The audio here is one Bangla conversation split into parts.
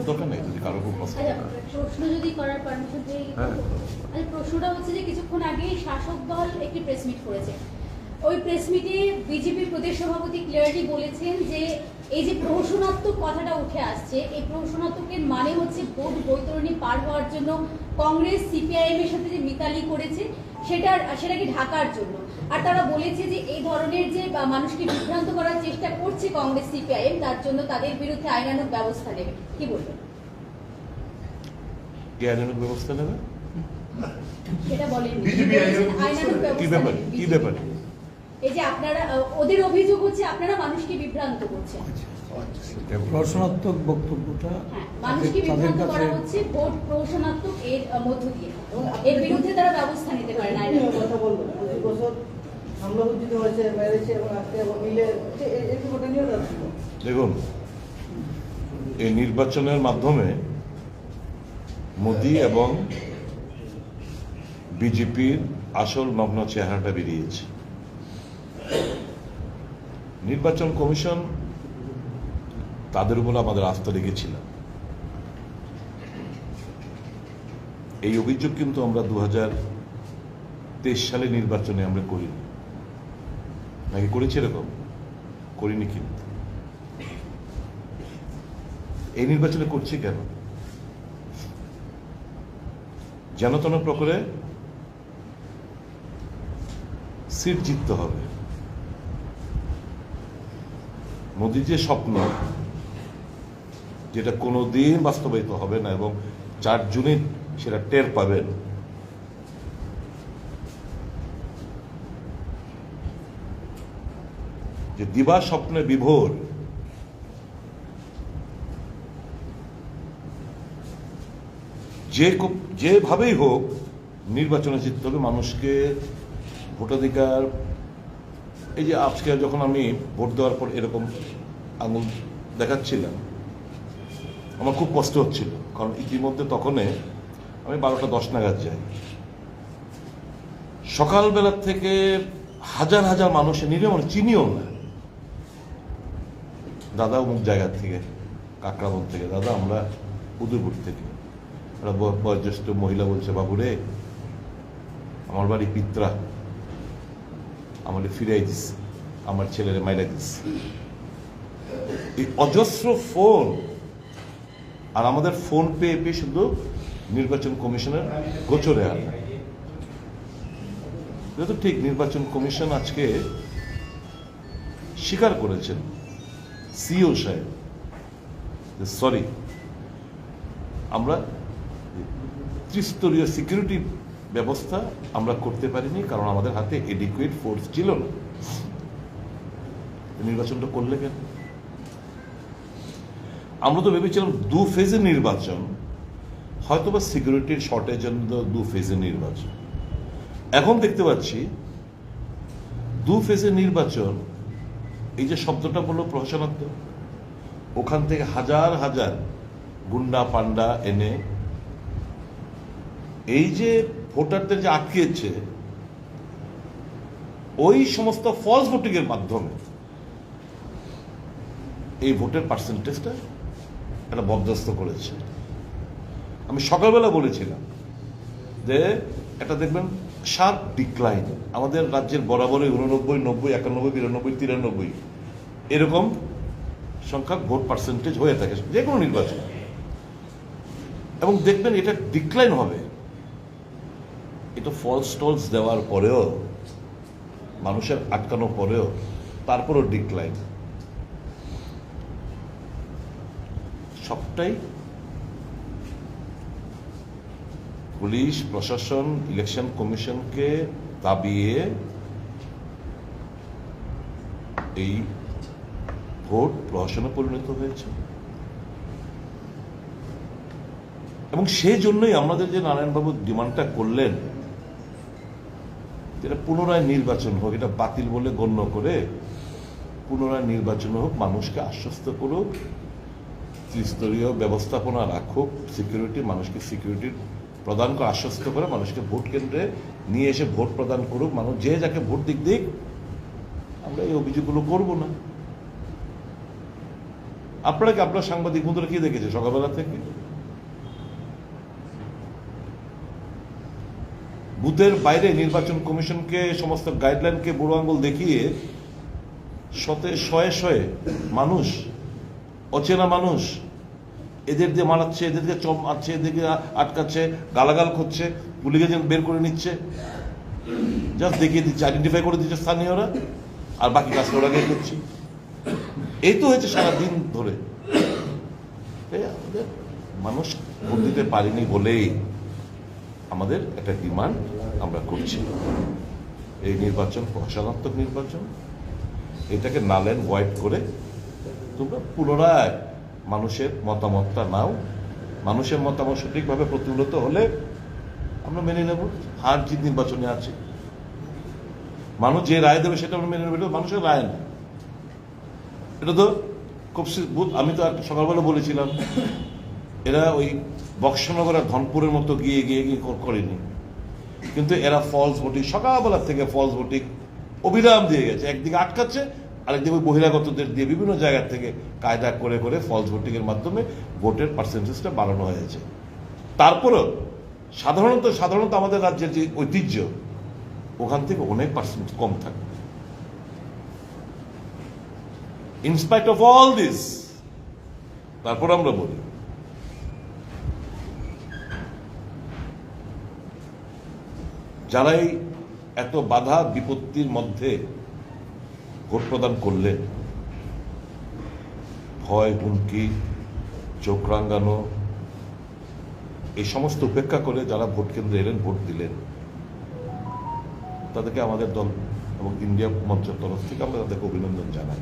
দরকার নেই যদি কারও খুব পছন্দ আচ্ছা প্রশ্ন যদি করার পারমিশন দিয়ে হ্যাঁ। আচ্ছা প্রশ্নটা হচ্ছে যে কিছুক্ষণ আগে শাসক দল একটি প্রেস মিট করেছে ওই প্রেস মিটে বিজেপি প্রদেশ সভাপতি ক্লিয়ারলি বলেছেন যে এই যে প্রহসনাত্মক কথাটা উঠে আসছে এই প্রহসনাত্মকের মানে হচ্ছে ভোট বৈতরণী পার হওয়ার জন্য কংগ্রেস সিপিআইএম এর সাথে যে মিতালি করেছে সেটার সেটাকে ঢাকার জন্য? আর তারা বলেছে যে এই ধরনের যে মানুষকে বিভ্রান্ত করার চেষ্টা করছে কংগ্রেস সিপিআইএম তার জন্য তাদের বিরুদ্ধে আইনানুগ ব্যবস্থা নেবে। কি বলবেন? কে আইনানুগ ব্যবস্থা নেবে? সেটা বলেন। ব্যবস্থা কি ব্যাপারে? এই যে আপনারা ওদের অভিযোগ হচ্ছে আপনারা মানুষকে বিভ্রান্ত করছেন। রসনাত্মক বক্তব্যটা হ্যাঁ মানুষকে বিভ্রান্ত করা হচ্ছে ভোট প্রহসনাত্মক এর মধ্য দিয়ে। এর বিরুদ্ধে তারা ব্যবস্থা নিতে পারে না। কথা বলব বছর হামলা হুজ্জিত হয়েছে মেরেছে এবং আজকে এবং মিলে এ- এ- এই দেখুন এই নির্বাচনের মাধ্যমে মোদি এবং বিজেপির আসল নগ্ন চেহারাটা বেরিয়েছে। নির্বাচন কমিশন তাদের উপর আমাদের আস্থা রেখেছিলাম। এই অভিযোগ কিন্তু আমরা দু তেইশ সালে নির্বাচনে আমরা করিনি। নাকি করেছি এরকম? করিনি কিন্তু। এই নির্বাচনে করছি কেন? যেন তেন প্রকারে সিট জিততে হবে। মোদির যে স্বপ্ন যেটা কোনোদিন বাস্তবায়িত হবে না এবং চার জুনে সেটা টের পাবেন। যে দিবা স্বপ্নে বিভোর, যে যেভাবেই হোক নির্বাচনে জিততে হবে, মানুষকে ভোটাধিকার, এই যে আজকে যখন আমি ভোট দেওয়ার পর এরকম আঙুল দেখাচ্ছিলাম আমার খুব কষ্ট হচ্ছিল, কারণ ইতিমধ্যে তখনে আমি বারোটা দশ নাগাদ যাই। সকালবেলার থেকে হাজার হাজার মানুষের নিরীহ মানুষ চিনিও না। দাদা অমুক জায়গার থেকে কাকড়াবন থেকে। দাদা, আমরা উদয়পুর থেকে। বয়োজ্যেষ্ঠ মহিলা বলছে বাবু রে আমার বাড়ি পিত্রা। আমার ফিরাই দিস, আমার ছেলেরে মাইরা দিস। এই অজস্র ফোন আর আমাদের ফোন পেয়ে পেয়ে শুধু নির্বাচন কমিশনের গোচরে আনা এটা তো ঠিক, নির্বাচন কমিশন আজকে স্বীকার করেছেন সিও সাহেব সরি, আমরা ত্রিস্তরীয় সিকিউরিটি ব্যবস্থা আমরা করতে পারিনি কারণ আমাদের হাতে এডিকুয়েট ফোর্স ছিল না। নির্বাচনটা করলে কেন? আমরা তো ভেবেছিলাম দু ফেজে নির্বাচন। হয়তোবা সিকিউরিটির শর্টের জন্য দু ফেজে নির্বাচন। এখন দেখতে পাচ্ছি, দু ফেজে নির্বাচন, এই যে শব্দটা বলল প্রহসনাত্মক ওখান থেকে হাজার হাজার গুন্ডা পান্ডা এনে, এই যে ভোটারদের যে আটকেছে, ওই সমস্ত ফলস ভোটিং এর মাধ্যমে, এই ভোটের পার্সেন্টেজটা একটা বরদাস্ত করেছে। আমি সকালবেলা বলেছিলাম যে, এটা দেখবেন শার্প ডিক্লাইন আমাদের রাজ্যের বরাবরই উননব্বই, নব্বই, একানব্বই, বিরানব্বই, তিরানব্বই এরকম সংখ্যা ভোট পার্সেন্টেজ হয়ে থাকে, যে কোনো নির্বাচন। এবং দেখবেন এটা ডিক্লাইন হবে। এটা ফলস টলস দেওয়ার পরেও, মানুষের আটকানো পরেও, তারপরও ডিক্লাইন সবটাই পুলিশ, প্রশাসন, ইলেকশন কমিশনকে দাবিয়ে এই ভোট প্রহসনে পরিণত হয়েছে। এবং সেই জন্যই আমাদের যে নারায়ণবাবু ডিমান্ডটা করলেন, যেটা পুনরায় নির্বাচন হোক, এটা বাতিল বলে গণ্য করে পুনরায় নির্বাচন হোক, মানুষকে আশ্বস্ত করুক ত্রিস্তরীয় ব্যবস্থাপনা রাখুক সিকিউরিটি মানুষকে সিকিউরিটি প্রদান করে আশ্বস্ত করে মানুষকে ভোট কেন্দ্রে নিয়ে এসে ভোট প্রদান করুক, মানুষ যে যাকে ভোট দিক দিক, আমরা এই অভিযোগগুলো করব না। আপনারা কি, আপনার সাংবাদিক বন্ধুরা কি দেখেছে সকালবেলা থেকে? বুথের বাইরে নির্বাচন কমিশনকে, সমস্ত গাইডলাইনকে বুড়ো আঙ্গুল দেখিয়ে শতে শয়ে শয়ে মানুষ অচেনা মানুষ। এদের দিয়ে মারাচ্ছে এদেরকে চপ মারছে এদেরকে আটকাচ্ছে, গালাগাল করছে পুলিশে যেন বের করে নিচ্ছে। জাস্ট দেখিয়ে দিচ্ছে আইডেন্টিফাই করে দিচ্ছে স্থানীয়রা, আর বাকি কাজটা ওরা গিয়ে করছি। এই তো হয়েছে সারাদিন ধরে। মানুষ ভোট দিতে পারিনি বলেই আমাদের একটা ডিমান্ড আমরা করছি। এই নির্বাচন, প্রশাসনাত্মক নির্বাচন, এটাকে নাল অ্যান্ড হোয়াইট করে তোমরা পুনরায় মানুষের মতামতটা নাও। মানুষের মতামত সঠিকভাবে প্রতিফলিত হলে আমরা মেনে নেব। হার জিত নির্বাচনে আছে, মানুষ যে রায় দেবে সেটা আমরা মেনে নেব। এটা মানুষের রায় না। এটা তো খুব আমি তো একটা সকালবেলা বলেছিলাম, এরা ওই বক্সনগর আর ধনপুরের মতো গিয়ে গিয়ে গিয়ে করেনি। কিন্তু এরা ফলস ভোটিং সকালবেলা থেকে ফলস ভোটিং অবিরাম দিয়ে গেছে। একদিকে আটকাচ্ছে আরেকদিকে ওই বহিরাগতদের দিয়ে বিভিন্ন জায়গা থেকে কায়দা করে করে ফলস ভোটিং এর মাধ্যমে ভোটের পার্সেন্টেজটা বাড়ানো হয়েছে। তারপরেও সাধারণত সাধারণত আমাদের রাজ্যের যে ঐতিহ্য, ওখান থেকে অনেক পার্সেন্ট কম থাকে। ইনস্পাইট অফ অল দিস তারপর আমরা বলি, যারাই এত বাধা বিপত্তির মধ্যে ভোট প্রদান করলেন ভয়, হুমকি, চোখ রাঙ্গানো এই সমস্ত উপেক্ষা করে যারা ভোট কেন্দ্রে এলেন, ভোট দিলেন, তাদেরকে আমাদের দল এবং ইন্ডিয়া মঞ্চের তরফ থেকে আমরা তাদেরকে অভিনন্দন জানাই।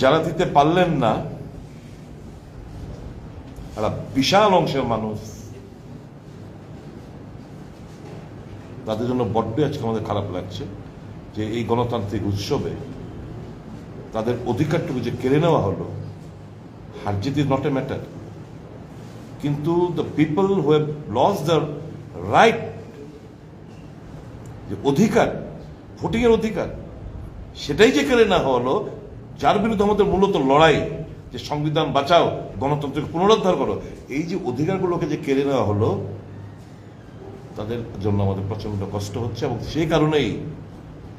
যারা দিতে পারলেন না একটা বিশাল অংশের মানুষ তাদের জন্য বড্ড আজকে আমাদের খারাপ লাগছে যে এই গণতান্ত্রিক উৎসবে তাদের অধিকারটুকু যে কেড়ে নেওয়া হলো, হার জিত ইজ নট এ ম্যাটার কিন্তু the people who have loss the right যে অধিকার, ভোটিং এর অধিকার, সেটাই যে কেড়ে না হলো, যার বিরুদ্ধে আমাদের মূলত লড়াই, যে সংবিধান বাঁচাও, গণতন্ত্রকে পুনরুদ্ধার করো, এই যে অধিকারগুলোকে যে কেড়ে নেওয়া হলো তাদের জন্য আমাদের প্রচণ্ড কষ্ট হচ্ছে এবং সেই কারণেই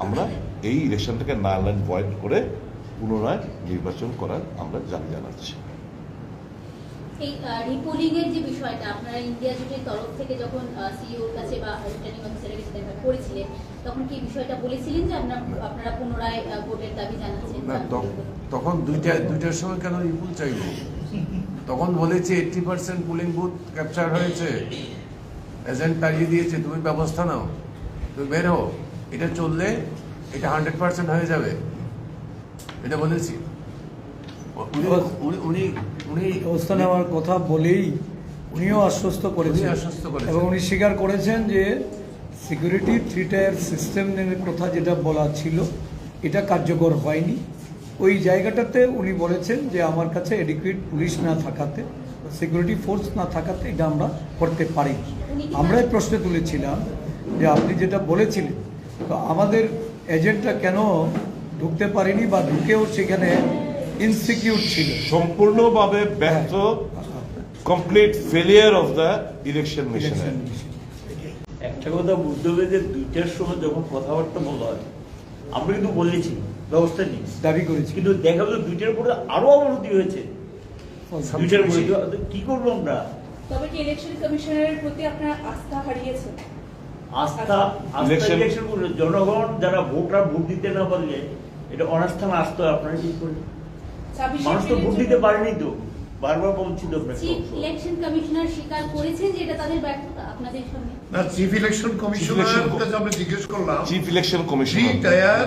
আমরা এই ইলেকশনটাকে নাল অ্যান্ড ভয়েড করে পুনরায় নির্বাচন করার আমরা দাবি জানাচ্ছি। এই রিপোলিং এর যে বিষয়টা আপনারা ইন্ডিয়া জোটের তরফ থেকে যখন সিইওর কাছে বা রিটার্নিং অফিসারের কাছে দেখা করেছিলেন তখন কি বিষয়টা বলেছিলেন যে আপনারা আপনারা পুনরায় ভোটের দাবি জানাচ্ছেন? তখন দুইটা দুইটার সময় কেন রিপুল চাইব? তখন বলেছে eighty percent polling booth capture হয়েছে। এজেন্ট তাড়িয়ে দিয়েছে তুমি ব্যবস্থা নাও তুমি বের। হও এটা চললে এটা হান্ড্রেড পার্সেন্ট হয়ে যাবে। এটা বলেছি। উনি উনি- ব্যবস্থা নেওয়ার কথা বলেই উনিও আশ্বস্ত করেছেন। আশ্বস্ত করেছেন। এবং উনি স্বীকার করেছেন যে সিকিউরিটি থ্রি টায়ার সিস্টেমের কথা যেটা বলা ছিল এটা কার্যকর হয়নি। ওই জায়গাটাতে উনি বলেছেন যে আমার কাছে এডিকুয়েট পুলিশ না থাকাতে সিকিউরিটি ফোর্স না থাকাতে এটা আমরা করতে পারি। আমরা এই প্রশ্ন তুলেছিলাম যে আপনি যেটা বলেছিলেন তো আমাদের এজেন্টটা কেন ঢুকতে পারেনি বা ঢুকেও সেখানে ইনসিকিউর ছিল? সম্পূর্ণভাবে ব্যর্থ complete failure of the election machinery একটা কথা বুঝতে হবে যে দুইটার সময় যখন কথাবার্তা বলা হয় আমরা কিন্তু বলেছি ব্যবস্থা নিই দাবি করেছি। কিন্তু দেখা গেল দুইটার পরে আরও অবনতি হয়েছে। কি করব আমরা? তবে কি ইলেকশন কমিশনারের প্রতি আপনার আস্থা হারিয়েছে? আস্থা আস্থা ইলেকশন করে জনগণ যারা ভোটরা ভোট দিতে না পারলে এটা অনাস্থা না আসতো আপনারা কি করলেন মানুষ তো ভোট দিতে পারেনি তো। বারবার চিফ ইলেকশন কমিশনার স্বীকার করেছেন যে এটা তাদের ব্যর্থতা আপনাদের সামনে না চিফ ইলেকশন কমিশনার কাছে আমরা জিজ্ঞেস করলাম চিফ ইলেকশন কমিশনার টায়ার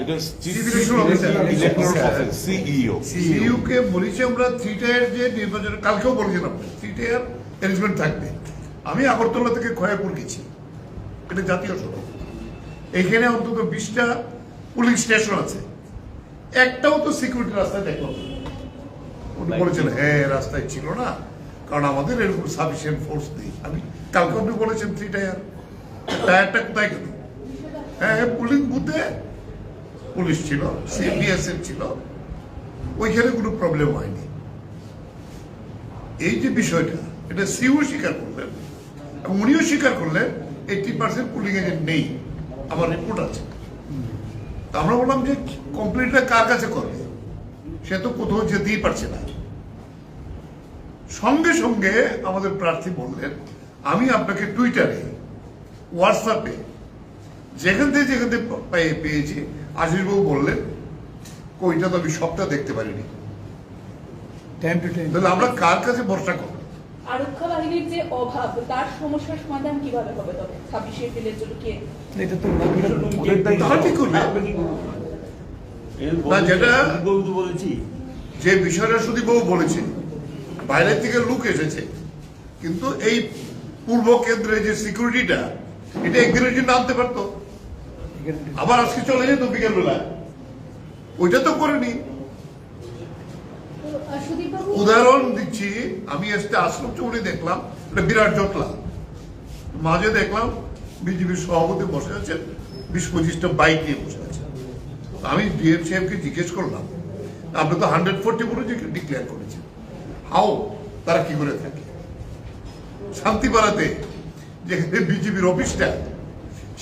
এটা chief Chief election officer. CEO কে বলেছি আমরা থ্রি টায়ার যে নির্বাচন কালকেও বলেছিলাম থ্রি টায়ার অ্যারেঞ্জমেন্ট থাকবে আমি আগরতলা থেকে খয়াপুর গেছি এটা জাতীয় সড়ক এখানে অন্তত বিশটা পুলিশ স্টেশন আছে একটাও তো সিকিউরিটি রাস্তায় দেখলাম। উনি বলেছেন হ্যাঁ রাস্তায় ছিল না। কারণ আমাদের এরকম সাফিসিয়েন্ট ফোর্স নেই। আমি কালকে আপনি বলেছেন থ্রি টায়ার টায়ারটা কোথায় গেল? হ্যাঁ পুলিং বুথে পুলিশ ছিল সিবিএসএফ ছিল। ওইখানে কোনো প্রবলেম হয়নি। এই যে বিষয়টা এটা সিও স্বীকার করলেন এবং উনিও স্বীকার করলেন এইটি পার্সেন্ট পুলিং এজেন্ট নেই। আমার রিপোর্ট আছে। তা আমরা বললাম যে কমপ্লেনটা কার কাছে করবে? সে তো কোথাও যেতেই পারছে না। সঙ্গে সঙ্গে আমাদের প্রার্থী বললেন আমি আপনাকে টুইটারে হোয়াটসঅ্যাপে যেখান থেকে যেখান থেকে পেয়ে- পেয়েছি আশিসবাবু বললেন ওইটা তো আমি সবটা দেখতে পারিনি টাইম টু টাইম তাহলে আমরা কার কাছে ভরসা করব আরক্ষা বাহিনীর যে অভাব তার সমস্যার সমাধান কীভাবে হবে তবে ছাব্বিশে এপ্রিলের জন্য কে এটা তো ওনাদের ওদের দায়িত্ব। তারা কি করবে? আমরা কি করব? এর না, যেটা- বলেছি যে বিষয়টা সুদীপবাবু বলেছে বাইরের থেকে লোক এসেছে। কিন্তু এই পূর্ব কেন্দ্রে যে সিকিউরিটিটা এটা একদিনের জন্য আনতে পারতো। আবার আজকে চলে যেত বিকেলবেলা ওইটা তো করেনি। উদাহরণ দিচ্ছি, আমি আজকে আশ্রম চৌড়ে দেখলাম একটা বিরাট জটলা। মাঝে দেখলাম বিজেপির সভাপতি বসে আছেন, বিশ পঁচিশটা বাইক নিয়ে বসে আছেন। আমি ডিএম সাহেবকে জিজ্ঞেস করলাম, আপনি তো হান্ড্রেড ফোর্টি বলে ডিক্লেয়ার করেছেন। হাও তারা কি করে থাকে? শান্তিপাড়াতে যেখানে বিজেপির অফিসটা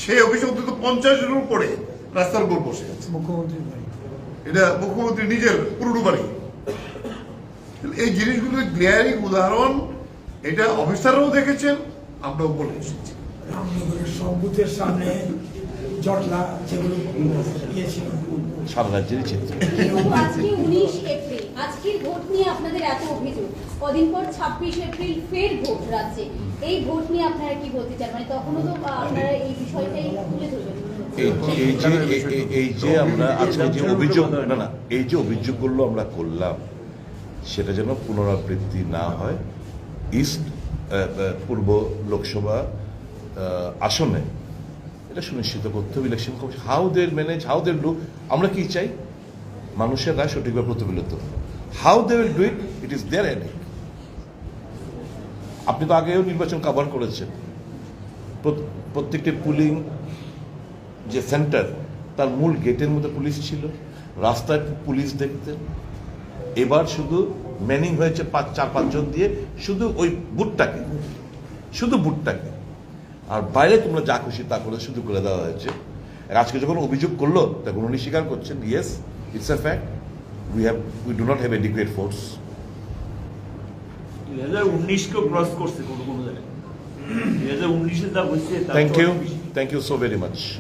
সেই অফিসে অন্তত পঞ্চাশের উপরে রাস্তার উপর বসে আছে। মুখ্যমন্ত্রী এটা মুখ্যমন্ত্রী নিজের পুরনো বাড়ি। এই জিনিসগুলো গ্লেয়ারিং উদাহরণ এটা অফিসাররাও দেখেছেন আমরাও বলে এসেছি। রামনগরের সব বুথের সামনে জটলা যেগুলো ইয়ে ছিল সারা রাজ্যেরই চিত্র কিন্তু আজকে উনিশ এপ্রিল আজকের ভোট নিয়ে আপনাদের এত অভিযোগ। কদিন পর ছাব্বিশ এপ্রিল ফের ভোট রাজ্যে। এই ভোট নিয়ে আপনারা কি বলতে চান? মানে তখনও তো আপনারা এই বিষয়টাই তুলে ধরবেন। এই যে, এই- যে আমরা আজকে যে অভিযোগ, না না, এই যে অভিযোগগুলো আমরা করলাম, সেটা যেন পুনরাবৃত্তি না হয়, ইস্ট পূর্ব লোকসভা আসনে, এটা সুনিশ্চিত করতে হবে election commission. How they manage how they do আমরা কি চাই? মানুষের রায় সঠিকভাবে প্রতিফলিত how they will do it it is there Inc আপনি তো আগেও নির্বাচন কভার করেছেন। প্রত্যেকটি পুলিং যে সেন্টার তার মূল গেটের মধ্যে পুলিশ ছিল। রাস্তায় পুলিশ দেখতেন এবার শুধু ম্যানিং হয়েছে পাঁচ, চার পাঁচজন দিয়ে শুধু ওই বুটটাকে শুধু বুটটাকে আর বাইরে তোমরা যা খুশি তা করে শুধু করে দেওয়া হয়েছে। আজকে যখন অভিযোগ করল, তখন উনি স্বীকার করছেন yes it's a fact we have we do not have adequate force. thank you. thank you so very much.